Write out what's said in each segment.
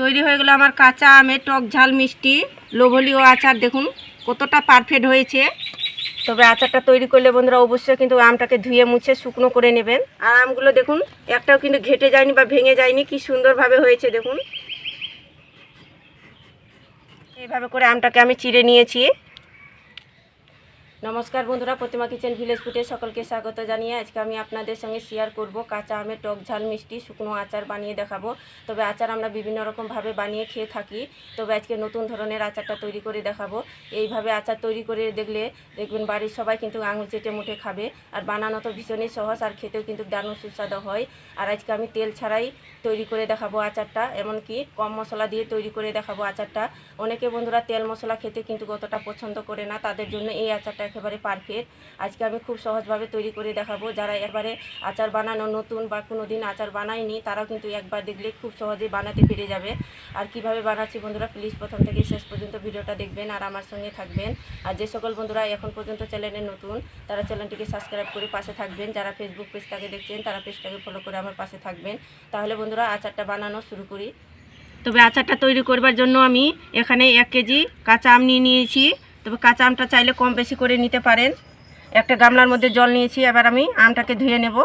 তৈরি হয়ে গেলো আমার কাঁচা আমের টক ঝাল মিষ্টি লোভলীয় আচার। দেখুন, কতটা পারফেক্ট হয়েছে। তবে আচারটা তৈরি করলে বন্ধুরা অবশ্যই কিন্তু আমটাকে ধুয়ে মুছে শুকনো করে নেবেন। আর আমগুলো দেখুন, একটাও কিন্তু ঘেটে যায়নি বা ভেঙে যায়নি। কি সুন্দরভাবে হয়েছে, দেখুন। এইভাবে করে আমটাকে আমি চিড়ে নিয়েছি। নমস্কার বন্ধুরা, প্রতিমা কিচেন ভিলেজ ফুটে সকলকে স্বাগত জানিয়ে আজকে আমি আপনাদের সঙ্গে শেয়ার করব কাঁচা আমের টক ঝাল মিষ্টি শুকনো আচার বানিয়ে দেখাবো। তবে আচার আমরা বিভিন্ন রকমভাবে বানিয়ে খেয়ে থাকি, তবে আজকে নতুন ধরনের আচারটা তৈরি করে দেখাবো। এইভাবে আচার তৈরি করে দেখলে দেখবেন বাড়ির সবাই কিন্তু আঙুল চেটে মুঠে খাবে, আর বানানো তো ভীষণই সহজ, আর খেতেও কিন্তু দারুণ সুস্বাদু হয়। আর আজকে আমি তেল ছাড়াই তৈরি করে দেখাবো আচারটা, এমনকি কম মশলা দিয়ে তৈরি করে দেখাবো আচারটা। অনেকে বন্ধুরা তেল মশলা খেতে কিন্তু কতটা পছন্দ করে না, তাদের জন্য এই আচারটা একেবারে পারফেক্ট আজকে আমি খুব সহজভাবে তৈরি করে দেখাবো। যারা একবারে আচার বানানো নতুন বা কোনো দিন আচার বানায়নি, তারাও কিন্তু একবার দেখলে খুব সহজেই বানাতে পেরে যাবে। আর কীভাবে বানাচ্ছি বন্ধুরা প্লিজ প্রথম থেকে শেষ পর্যন্ত ভিডিওটা দেখবেন আর আমার সঙ্গে থাকবেন। আর যে সকল বন্ধুরা এখন পর্যন্ত চ্যানেলে নতুন, তারা চ্যানেলটিকে সাবস্ক্রাইব করে পাশে থাকবেন। যারা ফেসবুক পেজটাকে দেখছেন, তারা পেজটাকে ফলো করে আমার পাশে থাকবেন। তাহলে বন্ধুরা, আচারটা বানানো শুরু করি। তবে আচারটা তৈরি করবার জন্য আমি এখানে এক কেজি কাঁচা আম নিয়ে নিয়েছি। তবে কাঁচা আমটা চাইলে কম বেশি করে নিতে পারেন। একটা গামলার মধ্যে জল নিয়েছি, এবার আমি আমটাকে ধুয়ে নেব।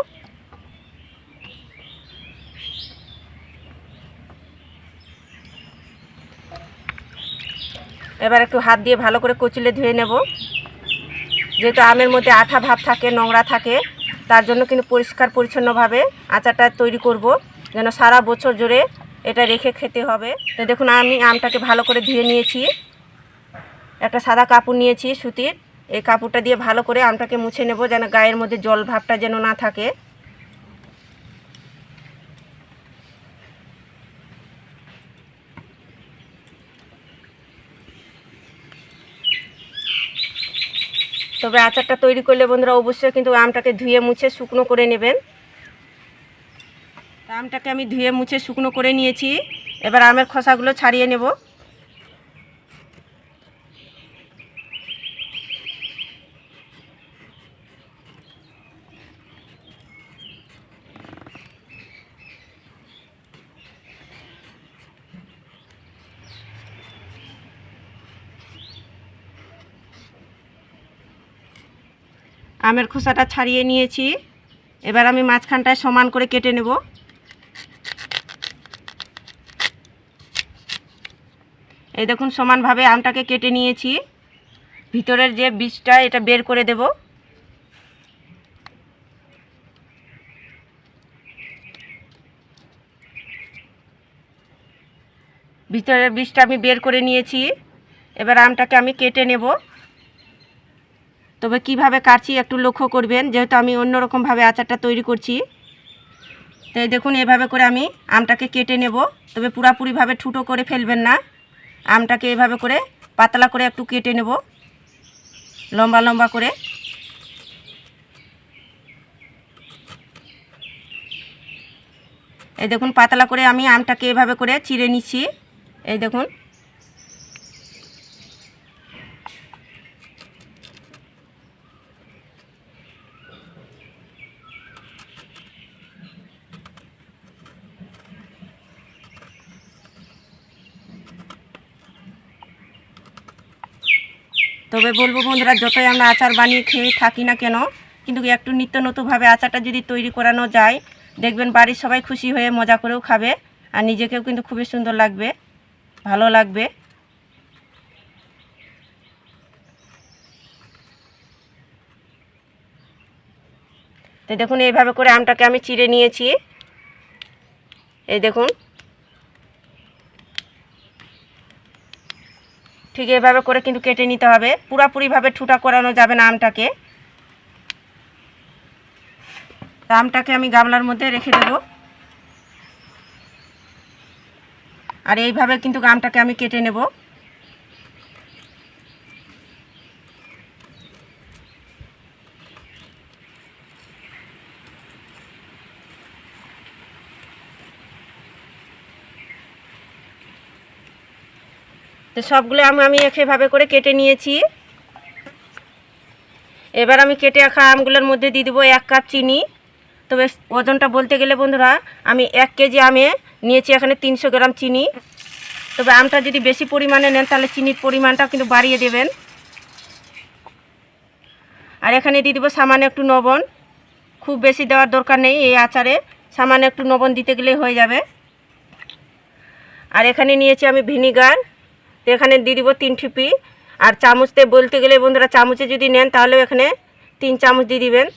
এবার একটু হাত দিয়ে ভালো করে কচলে ধুয়ে নেব। যেহেতু আমের মধ্যে আঠা ভাব থাকে, নোংরা থাকে, তার জন্য কিন্তু পরিষ্কার পরিচ্ছন্নভাবে আচারটা তৈরি করব, যেন সারা বছর জুড়ে এটা রেখে খেতে হবে। তো দেখুন, আমি আমটাকে ভালো করে ধুয়ে নিয়েছি। একটা সাদা কাপড় নিয়েছি সুতির। এই কাপড়টা দিয়ে ভালো করে আমটাকে মুছে নেব যেন গায়ের মধ্যে জল ভাবটা যেন না থাকে। তবে আচারটা তৈরি করলে বন্ধুরা অবশ্যই কিন্তু আমটাকে ধুয়ে মুছে শুকনো করে নেবেন। আমটাকে আমি ধুয়ে মুছে শুকনো করে নিয়েছি। এবার আমের খোসাগুলো ছাড়িয়ে নেব। আমের খোসাটা ছাড়িয়ে নিয়েছি। এবার আমি মাঝখানটায় সমান করে কেটে নেব। এই দেখুন, সমানভাবে আমটাকে কেটে নিয়েছি। ভিতরের যে বীজটা, এটা বের করে দেব। ভিতরের বীজটা আমি বের করে নিয়েছি। এবার আমটাকে আমি কেটে নেব। তবে কীভাবে কাটছি একটু লক্ষ্য করবেন, যেহেতু আমি অন্যরকমভাবে আচারটা তৈরি করছি। তাই দেখুন, এভাবে করে আমি আমটাকে কেটে নেব। তবে পুরাপুরিভাবে ঠুটো করে ফেলবেন না। আমটাকে এভাবে করে পাতলা করে একটু কেটে নেব। লম্বা লম্বা করে। এই দেখুন, পাতলা করে আমি আমটাকে এভাবে করে চিড়ে নিচ্ছি। এই দেখুন তবে বলব বন্ধুরা, যতই আমরা আচার বানিয়ে খেয়ে থাকি না কেন, কিন্তু একটু নিত্য নতুনভাবে আচারটা যদি তৈরি করানো যায়, দেখবেন বাড়ির সবাই খুশি হয়ে মজা করেও খাবে, আর নিজেকেও কিন্তু খুবই সুন্দর লাগবে, ভালো লাগবে। তো দেখুন, এইভাবে করে আমটাকে আমি চিড়ে নিয়েছি। এই দেখুন ঠিক এভাবে করে কিন্তু কেটে নিতে হবে। পুরাপুরিভাবে ঠুটা করানো যাবে না আমটাকে। আমটাকে আমি গামলার মধ্যে রেখে দেব। আর এইভাবে কিন্তু আমটাকে আমি কেটে নেব। তো সবগুলো আম আমি এভাবে করে কেটে নিয়েছি। এবার আমি কেটে রাখা আমগুলোর মধ্যে দিয়ে দেবো এক কাপ চিনি। তবে ওজনটা বলতে গেলে বন্ধুরা, আমি এক কেজি আমে নিয়েছি এখানে তিনশো গ্রাম চিনি। তবে আমটা যদি বেশি পরিমাণে নেন, তাহলে চিনির পরিমাণটা কিন্তু বাড়িয়ে দেবেন। আর এখানে দিয়ে দেবো সামান্য একটু লবণ। খুব বেশি দেওয়ার দরকার নেই এই আচারে, সামান্য একটু লবণ দিতে গেলেই হয়ে যাবে। আর এখানে নিয়েছি আমি ভিনিগার। এখানে দিয়ে দিব তিন ঠিপি। আর চামচতে বলতে গেলে বন্ধুরা, চামচে যদি নেন তাহলেও এখানে তিন চামচ দিয়ে দিবেন।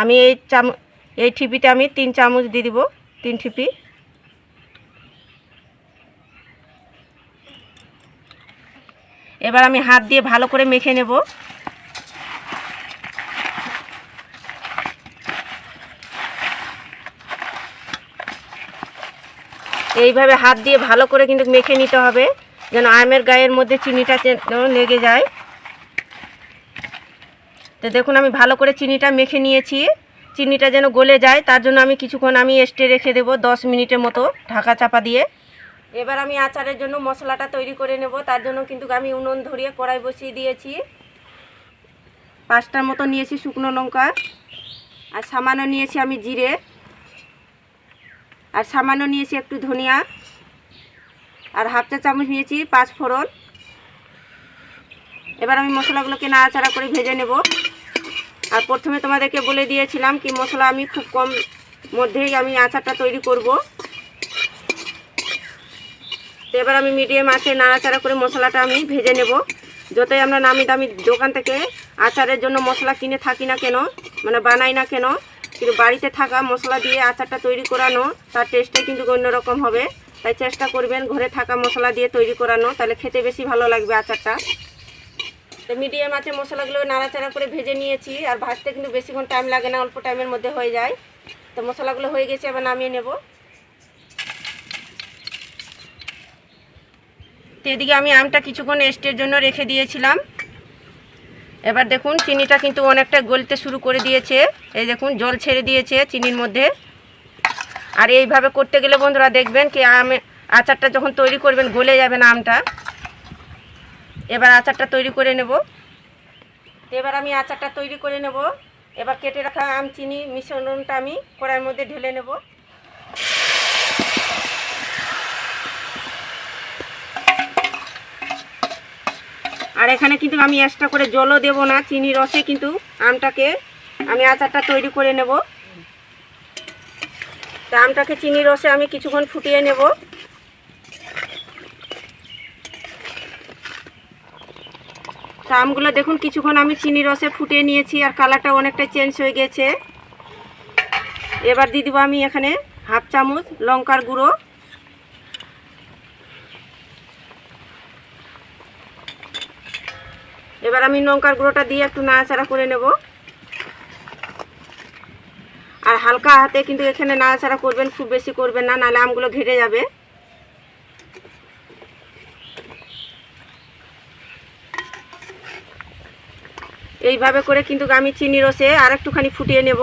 আমি এই চাম, এই ঠিপিতে আমি তিন চামচ দিয়ে দিব, তিন ঠিপি। এবার আমি হাত দিয়ে ভালো করে মেখে নেব। এইভাবে হাত দিয়ে ভালো করে কিন্তু মেখে নিতে হবে, যেন আমের গায়ের মধ্যে চিনিটা লেগে যায়। তো দেখুন, আমি ভালো করে চিনিটা মেখে নিয়েছি। চিনিটা যেন গলে যায়, তার জন্য আমি কিছুক্ষণ আমি এস্টে রেখে দেব দশ মিনিটের মতো ঢাকা চাপা দিয়ে। এবার আমি আচারের জন্য মশলাটা তৈরি করে নেব, তার জন্য কিন্তু আমি উনুন ধরিয়ে কড়াই বসিয়ে দিয়েছি। পাঁচটার মতো নিয়েছি শুকনো লঙ্কা, আর সামান্য নিয়েছি আমি জিরে। আর সামান্য নিয়েছি একটু ধনিয়া আর হাফ চা চামচ নিয়েছি পাঁচ ফোড়ন। এবার আমি মশলাগুলোকে নাড়াচাড়া করে ভেজে নেব। আর প্রথমে তোমাদেরকে বলে দিয়েছিলাম কি মশলা আমি খুব কম মধ্যেই আমি আচারটা তৈরি করব। তো এবার আমি মিডিয়াম আঁচে নাড়াচাড়া করে মশলাটা আমি ভেজে নেব। যতই আমরা নামি দামি দোকান থেকে আচারের জন্য মশলা কিনে থাকি না কেন মানে বানাই না কেন কিন্তু বাড়িতে থাকা মশলা দিয়ে আচারটা তৈরি করানো, তার টেস্টটাই কিন্তু অন্যরকম হবে। তাই চেষ্টা করবেন ঘরে থাকা মশলা দিয়ে তৈরি করানো, তাহলে খেতে বেশি ভালো লাগবে আচারটা। তো মিডিয়াম আছে মশলাগুলো নাড়াচাড়া করে ভেজে নিয়েছি, আর ভাজতে কিন্তু বেশিক্ষণ টাইম লাগে না, অল্প টাইমের মধ্যে হয়ে যায়। তো মশলাগুলো হয়ে গেছে আবার নামিয়ে নেব। তো এদিকে আমি আমটা কিছুক্ষণ রেস্টের জন্য রেখে দিয়েছিলাম। এবার দেখুন, চিনিটা কিন্তু অনেকটা গলতে শুরু করে দিয়েছে। এই দেখুন, জল ছেড়ে দিয়েছে চিনির মধ্যে। আর এইভাবে করতে গেলে বন্ধুরা দেখবেন কি, আম, আচারটা যখন তৈরি করবেন, গলে যাবে না আমটা। এবার আচারটা তৈরি করে নেব। এবার আমি আচারটা তৈরি করে নেব। এবার কেটে রাখা আম, চিনি, মিশ্রণটা আমি কড়াইয়ের মধ্যে ঢেলে নেব। এখানে কিন্তু আমি এক্সট্রা করে জলও দেব না, চিনি রসে কিন্তু আমটাকে আমি আচারটা তৈরি করে নেব। তা আমটাকে চিনি রসে আমি কিছুক্ষণ ফুটিয়ে নেব। তা আমগুলো দেখুন, কিছুক্ষণ আমি চিনি রসে ফুটিয়ে নিয়েছি আর কালারটা অনেকটা চেঞ্জ হয়ে গেছে। এবার দিয়ে দিব আমি এখানে হাফ চামচ লঙ্কার গুঁড়ো। এবার আমি লঙ্কার গুঁড়োটা দিয়ে একটু নাড়াচাড়া করে নেব। আর হালকা হাতে কিন্তু এখানে নাড়াচাড়া করবেন, খুব বেশি করবেন না, নাহলে আমগুলো ঘেটে যাবে। এইভাবে করে কিন্তু আমি চিনি রসে আর একটুখানি ফুটিয়ে নেব।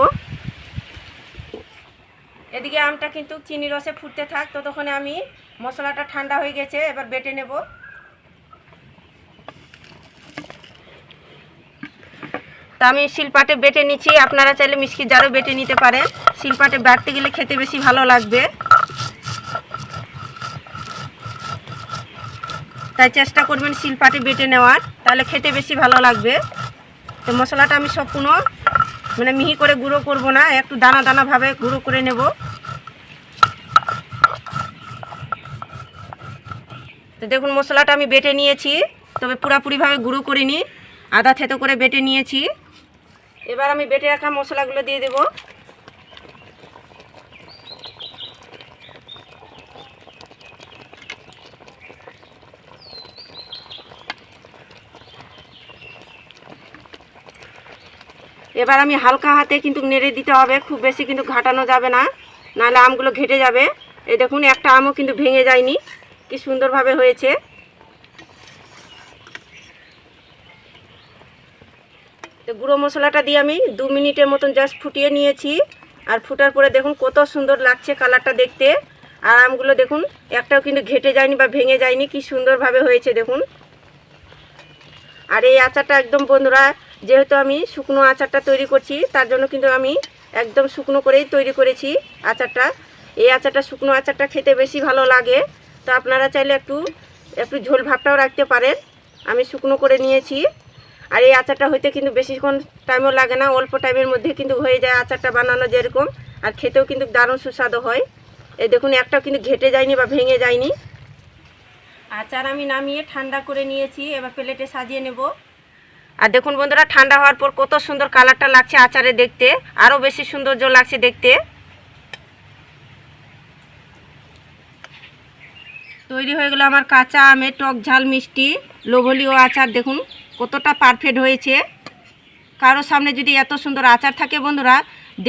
এদিকে আমটা কিন্তু চিনি রসে ফুটতে থাক, ততক্ষণে আমি মশলাটা ঠান্ডা হয়ে গেছে, এবার বেটে নেব। তা আমি শিলপাটে বেটে নিচ্ছি। আপনারা চাইলে মিষ্টি জারও বেটে নিতে পারেন। শিলপাটে বাটতে গেলে খেতে বেশি ভালো লাগবে। তাই চেষ্টা করবেন শিলপাটে বেটে নেওয়ার। তাহলে খেতে বেশি ভালো লাগবে। তো মশলাটা আমি সম্পূর্ণ মানে মিহি করে গুঁড়ো করব না, একটু দানা দানাভাবে গুঁড়ো করে নেব। তো দেখুন মশলাটা আমি বেটে নিয়েছি, তবে পুরাপুরিভাবে গুঁড়ো করিনি। আদা থেতো করে বেটে নিয়েছি। এবার আমি বেটে রাখা মশলাগুলো দিয়ে দেব। এবার আমি হালকা হাতে কিন্তু নেড়ে দিতে হবে, খুব বেশি কিন্তু ঘাটানো যাবে না, নাহলে আমগুলো ঘেটে যাবে। এই দেখুন, একটা আমও কিন্তু ভেঙে যায়নি, কি সুন্দরভাবে হয়েছে। গুঁড়ো মশলাটা দিয়ে আমি দু মিনিটের মতন জাস্ট ফুটিয়ে নিয়েছি। আর ফুটার পরে দেখুন কত সুন্দর লাগছে কালারটা দেখতে। আর আমগুলো দেখুন, একটাও কিন্তু ঘেটে যায়নি বা ভেঙে যায়নি, কি সুন্দরভাবে হয়েছে দেখুন। আর এই আচারটা একদম বন্ধুরা, যেহেতু আমি শুকনো আচারটা তৈরি করছি, তার জন্য কিন্তু আমি একদম শুকনো করেই তৈরি করেছি আচারটা। এই আচারটা শুকনো আচারটা খেতে বেশি ভালো লাগে। তো আপনারা চাইলে একটু একটু ঝোল ভাবটাও রাখতে পারেন। আমি শুকনো করে নিয়েছি। আর এই আচারটা হইতে কিন্তু বেশিক্ষণ টাইমও লাগে না, অল্প টাইমের মধ্যে কিন্তু হয়ে যায় আচারটা বানানো যেরকম। আর খেতেও কিন্তু দারুণ সুস্বাদু হয়। এই দেখুন, একটাও কিন্তু ঘেটে যায়নি বা ভেঙে যায়নি। আচার আমি নামিয়ে ঠান্ডা করে নিয়েছি, এবার প্লেটে সাজিয়ে নেব। আর দেখুন বন্ধুরা, ঠান্ডা হওয়ার পর কত সুন্দর কালারটা লাগছে আচারে দেখতে। আরও বেশি সৌন্দর্য লাগছে দেখতে। তৈরি হয়ে গেলো আমার কাঁচা আমের টক ঝাল মিষ্টি লোভলীয় আচার, দেখুন। কতটা পারফেক্ট হয়েছে। কারোর সামনে যদি এত সুন্দর আচার থাকে বন্ধুরা,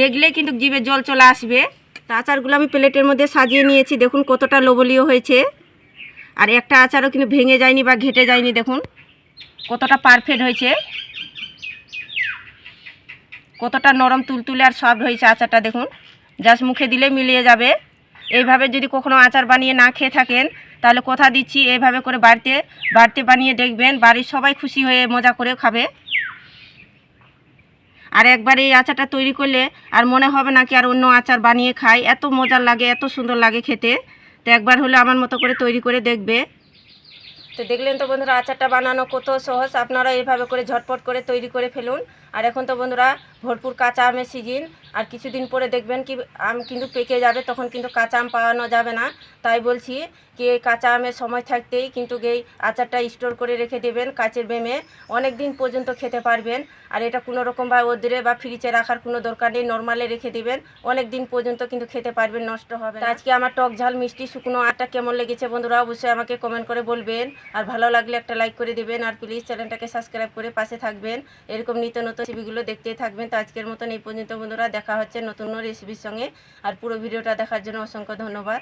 দেখলে কিন্তু জিভে জল চলে আসবে। তা আচারগুলো আমি প্লেটের মধ্যে সাজিয়ে নিয়েছি, দেখুন কতটা লোভলীয় হয়েছে। আর একটা আচারও কিন্তু ভেঙে যায়নি বা ঘেটে যায়নি, দেখুন কতটা পারফেক্ট হয়েছে। কতটা নরম তুলতুলে আর সফট হয়েছে আচারটা, দেখুন। জাস্ট মুখে দিলে মিলিয়ে যাবে। এইভাবে যদি কখনো আচার বানিয়ে না খেয়ে থাকেন তাহলে কথা দিচ্ছি এইভাবে করে বাড়িতে বাড়িতে বানিয়ে দেখবেন, বাড়ির সবাই খুশি হয়ে মজা করে খাবে। আর একবার এই আচারটা তৈরি করলে আর মনে হবে না কি আর অন্য আচার বানিয়ে খাই, এত মজার লাগে, এত সুন্দর লাগে খেতে। তো একবার হলে আমার মতো করে তৈরি করে দেখবে। তো দেখলেন তো বন্ধুরা, আচারটা বানানো কত সহজ, আপনারা এইভাবে করে ঝটপট করে তৈরি করে ফেলুন। আর এখন তো বন্ধুরা ভরপুর কাঁচা আমের সিজন, আর কিছুদিন পরে দেখবেন কি আম কিন্তু পেকে যাবে, তখন কিন্তু কাঁচা আম পাওয়ানো যাবে না। তাই বলছি কি কাঁচা আমের সময় থাকতেই কিন্তু এই আচারটা স্টোর করে রেখে দেবেন কাঁচের বেমে। অনেক দিন পর্যন্ত খেতে পারবেন, আর এটা কোনো রকমভাবে ওদের বা ফ্রিজে রাখার কোনো দরকার নেই নর্মালে রেখে দেবেন। অনেক দিন পর্যন্ত কিন্তু খেতে পারবেন, নষ্ট হবে আজকে আমার টক ঝাল মিষ্টি শুকনো আটটা কেমন লেগেছে বন্ধুরা অবশ্যই আমাকে কমেন্ট করে বলবেন। আর ভালো লাগলে একটা লাইক করে দেবেন, আর প্লিজ চ্যানেলটাকে সাবস্ক্রাইব করে পাশে থাকবেন। এরকম নিত্য নতুন রেসিপিগুলো দেখতেই থাকবেন। তো আজকের মতন এই পর্যন্ত বন্ধুরা, দেখা হচ্ছে নতুন রেসিপির সঙ্গে। আর পুরো ভিডিওটা দেখার জন্য অসংখ্য ধন্যবাদ।